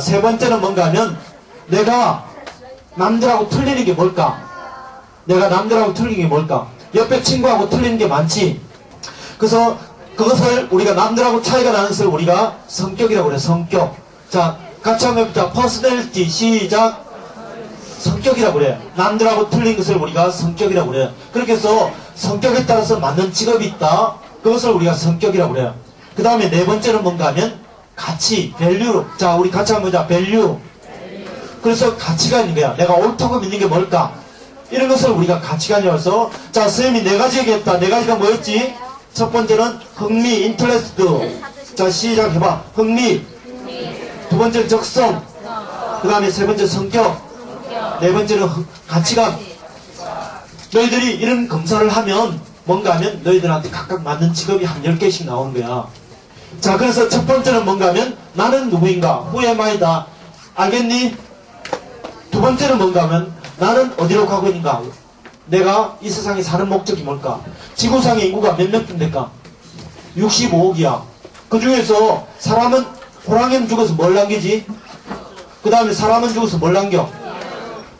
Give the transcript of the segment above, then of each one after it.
세 번째는 뭔가 하면 내가 남들하고 틀리는 게 뭘까? 내가 남들하고 틀리는 게 뭘까? 옆에 친구하고 틀리는 게 많지. 그래서 그것을 우리가 남들하고 차이가 나는 것을 우리가 성격이라고 그래, 성격. 자, 같이 한번 해보자. 퍼스널티 시작. 성격이라고 그래. 남들하고 틀린 것을 우리가 성격이라고 그래. 그렇게 해서 성격에 따라서 맞는 직업이 있다. 그것을 우리가 성격이라고 그래요. 그 다음에 네 번째는 뭔가 하면 가치, 밸류. 자, 우리 같이 한번 보자. 밸류. 그래서 가치가 있는 거야. 내가 옳다고 믿는 게 뭘까? 이런 것을 우리가 가치관이라고 해서 자, 선생님이 네 가지 얘기했다. 네 가지가 뭐였지? 첫 번째는 흥미, 인터레스트. 자, 시작해봐. 흥미. 두 번째는 적성. 그 다음에 세 번째 성격. 네 번째는 흥- 가치관. 너희들이 이런 검사를 하면 뭔가 하면 너희들한테 각각 맞는 직업이 한 10개씩 나오는 거야. 자, 그래서 첫 번째는 뭔가 하면 나는 누구인가? Who am I다. 알겠니? 두 번째는 뭔가 하면 나는 어디로 가고 있는가? 내가 이 세상에 사는 목적이 뭘까? 지구상의 인구가 몇 명쯤 될까? 65억이야. 그 중에서 사람은 호랑이는 죽어서 뭘 남기지? 그 다음에 사람은 죽어서 뭘 남겨?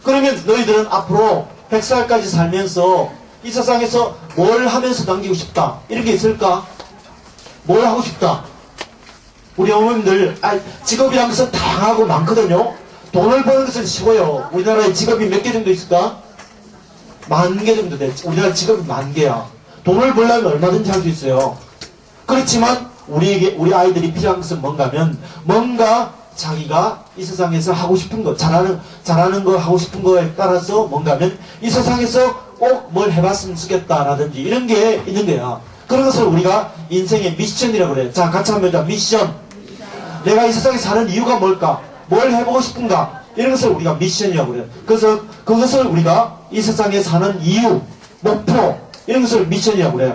그러면 너희들은 앞으로 100살까지 살면서 이 세상에서 뭘 하면서 남기고 싶다? 이런 게 있을까? 뭘 하고 싶다? 우리 어머님들 아, 직업이라는 것은 다양하고 많거든요. 돈을 버는 것은 쉬워요. 우리나라에 직업이 몇 개 정도 있을까? 만 개 정도 돼. 우리나라 직업이 만 개야. 돈을 벌려면 얼마든지 할 수 있어요. 그렇지만 우리에게 우리 아이들이 필요한 것은 뭔가면 뭔가 자기가 이 세상에서 하고 싶은 거 잘하는 잘하는 거 하고 싶은 거에 따라서 뭔가면 이 세상에서 꼭 뭘 해봤으면 좋겠다라든지 이런 게 있는 거야. 그런 것을 우리가 인생의 미션이라고 그래. 자 같이 한번 자 미션. 내가 이 세상에 사는 이유가 뭘까? 뭘 해보고 싶은가? 이런 것을 우리가 미션이라고 그래요. 그래서 그것을 우리가 이 세상에 사는 이유, 목표, 이런 것을 미션이라고 그래요.